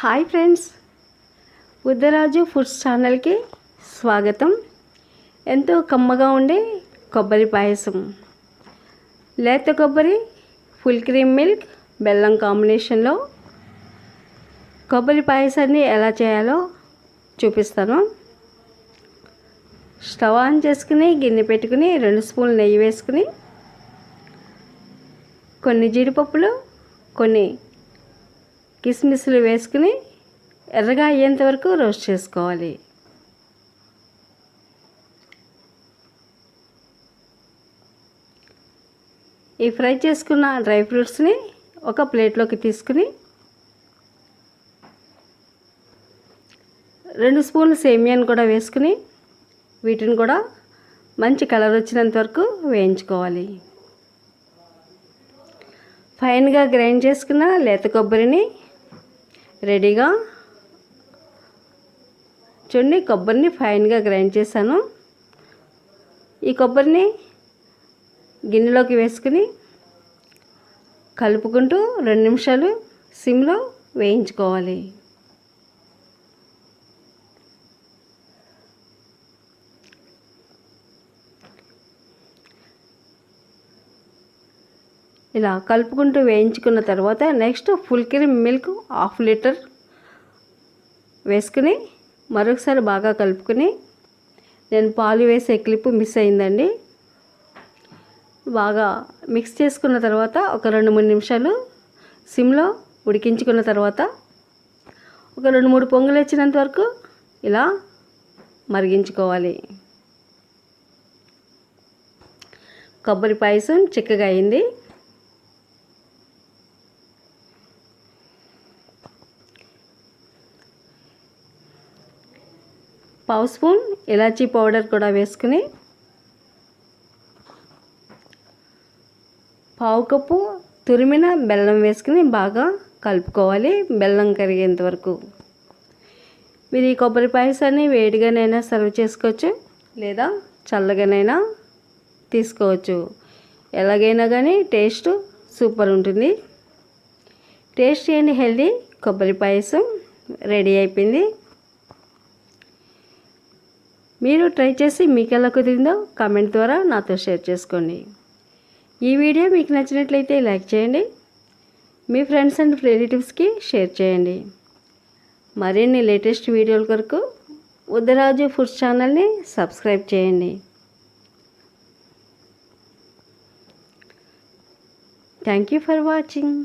Hi friends. Uddaraju foods ఛానల్కి స్వాగతం. ఎంతో కమ్మగా ఉండే కొబ్బరి పాయసం. లేత కొబ్బరి ఫుల్ క్రీమ్ మిల్క్ బెల్లం కాంబినేషన్లో కొబ్బరి పాయసాన్ని ఎలా చేయాలో చూపిస్తాను. స్టవ్ ఆన్ చేసుకుని గిన్నె పెట్టుకుని రెండు స్పూన్లు నెయ్యి వేసుకుని కొన్ని జీడిపప్పులు కొన్ని కిస్మిస్లు వేసుకుని ఎర్రగా అయ్యేంత వరకు రోస్ట్ చేసుకోవాలి. ఈ ఫ్రై చేసుకున్న డ్రై ఫ్రూట్స్ని ఒక ప్లేట్లోకి తీసుకుని రెండు స్పూన్లు సేమియాను కూడా వేసుకుని వీటిని కూడా మంచి కలర్ వచ్చినంత వరకు వేయించుకోవాలి. ఫైన్గా గ్రైండ్ చేసుకున్న లేత కొబ్బరిని రెడీగా? చూడండి కొబ్బరిని ఫైన్గా గ్రైండ్ చేశాను. ఈ కొబ్బరిని గిన్నెలోకి వేసుకుని కలుపుకుంటూ రెండు నిమిషాలు సిమ్లో వేయించుకోవాలి. ఇలా కలుపుకుంటూ వేయించుకున్న తర్వాత next full cream milk half litre వేసుకుని మరొకసారి బాగా కలుపుకుని నేను పాలు వేసే క్లిప్ మిస్ అయిందండి. బాగా మిక్స్ చేసుకున్న తర్వాత ఒక రెండు మూడు నిమిషాలు సిమ్లో ఉడికించుకున్న తర్వాత ఒక రెండు మూడు పొంగులు వచ్చినంత వరకు ఇలా మరిగించుకోవాలి. కొబ్బరి పాయసం చిక్కగా అయింది. పావు స్పూన్ ఇలాచీ పౌడర్ కూడా వేసుకుని పావు కప్పు తురిమిన బెల్లం వేసుకుని బాగా కలుపుకోవాలి. బెల్లం కరిగేంత వరకు. మీరు ఈ కొబ్బరి పాయసాన్ని వేడిగానైనా సర్వ్ చేసుకోవచ్చు. లేదా చల్లగానైనా తీసుకోవచ్చు. ఎలాగైనా కానీ టేస్ట్ సూపర్ ఉంటుంది. టేస్ట్ చేయండి హెల్దీ కొబ్బరి పాయసం రెడీ అయిపోయింది. మీరు ట్రై చేసి మీకు ఎలా కుదిరిందో కామెంట్ ద్వారా నాతో షేర్ చేసుకోండి. ఈ వీడియో మీకు నచ్చినట్లయితే లైక్ చేయండి. మీ ఫ్రెండ్స్ అండ్ రిలేటివ్స్కి షేర్ చేయండి. మరిన్ని లేటెస్ట్ వీడియోల కొరకు ఉదరాజు ఫుడ్స్ ఛానల్ని సబ్స్క్రైబ్ చేయండి. Thank you for watching.